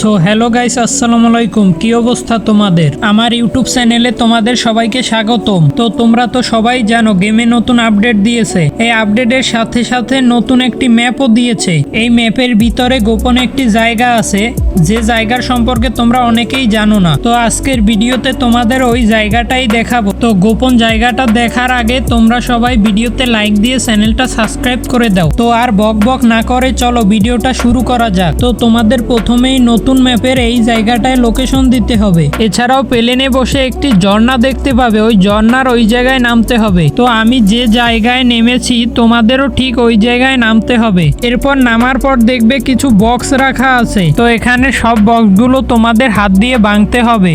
So hello guys, আসসালামু আলাইকুম। কি অবস্থা তোমাদের? আমার ইউটিউব চ্যানেলে তোমাদের সবাইকে স্বাগতম। তো তোমরা তো সবাই জানো গেমে নতুন আপডেট দিয়েছে। এই আপডেটের সাথে সাথে নতুন একটি ম্যাপও দিয়েছে। এই ম্যাপের ভিতরে গোপন একটি জায়গা আছে। যে জায়গার সম্পর্কে তোমরা অনেকেই জানো না, তো আজকের ভিডিওতে তোমাদের ওই জায়গাটাই দেখাবো। তো গোপন জায়গাটা দেখার আগে তোমরা সবাই ভিডিওতে লাইক দিয়ে চ্যানেলটা সাবস্ক্রাইব করে দাও। তো আর বক বক না করে চলো ভিডিওটা শুরু করা যাক। তো তোমাদের প্রথমেই নতুন ম্যাপের এই জায়গাটায় লোকেশন দিতে হবে। এছাড়াও প্লেনে বসে একটি ঝর্ণা দেখতে পাবে। ওই ঝর্ণার ওই জায়গায় নামতে হবে। তো আমি যে জায়গায় নেমেছি, তোমাদেরও ঠিক ওই জায়গায় নামতে হবে। এরপর নামার পর দেখবে কিছু বক্স রাখা আছে। তো এখানে সব বক্সগুলো তোমাদের হাত দিয়ে ভাঙতে হবে।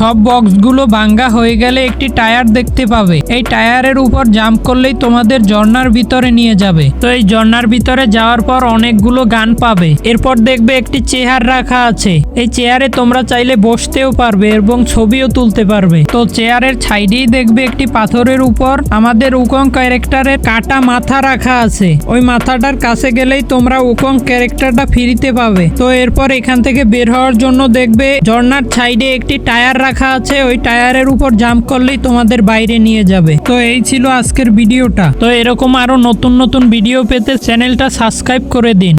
সব বক্সগুলো ভাঙ্গা হয়ে গেলে একটি টায়ার দেখতে পাবে। এই টায়ারের উপর জাম্প করলেই তোমাদের ঝর্ণার ভিতরে নিয়ে যাবে। তো এই ঝর্ণার ভিতরে যাওয়ার পর অনেকগুলো গান পাবে। এরপর দেখবে একটি চেয়ার রাখা আছে। এই চেয়ারে তোমরা চাইলে বসতেও পারবে এবং ছবিও তুলতে পারবে। তো চেয়ারের সাইডেই দেখবে একটি পাথরের উপর আমাদের উকং ক্যারেক্টারের কাটা মাথা রাখা আছে। ওই মাথাটার কাছে গেলেই তোমরা উকং ক্যারেক্টারটা ফ্রিতে পাবে। তো এরপর এখান থেকে বের হওয়ার জন্য দেখবে ঝর্ণার সাইডে একটি টায়ার রাখা আছে, ওই টায়ারের উপর জাম্প করলেই তোমাদের বাইরে নিয়ে যাবে। তো এই ছিল আজকের ভিডিওটা। তো এরকম আরও নতুন নতুন ভিডিও পেতে চ্যানেলটা সাবস্ক্রাইব করে দিন।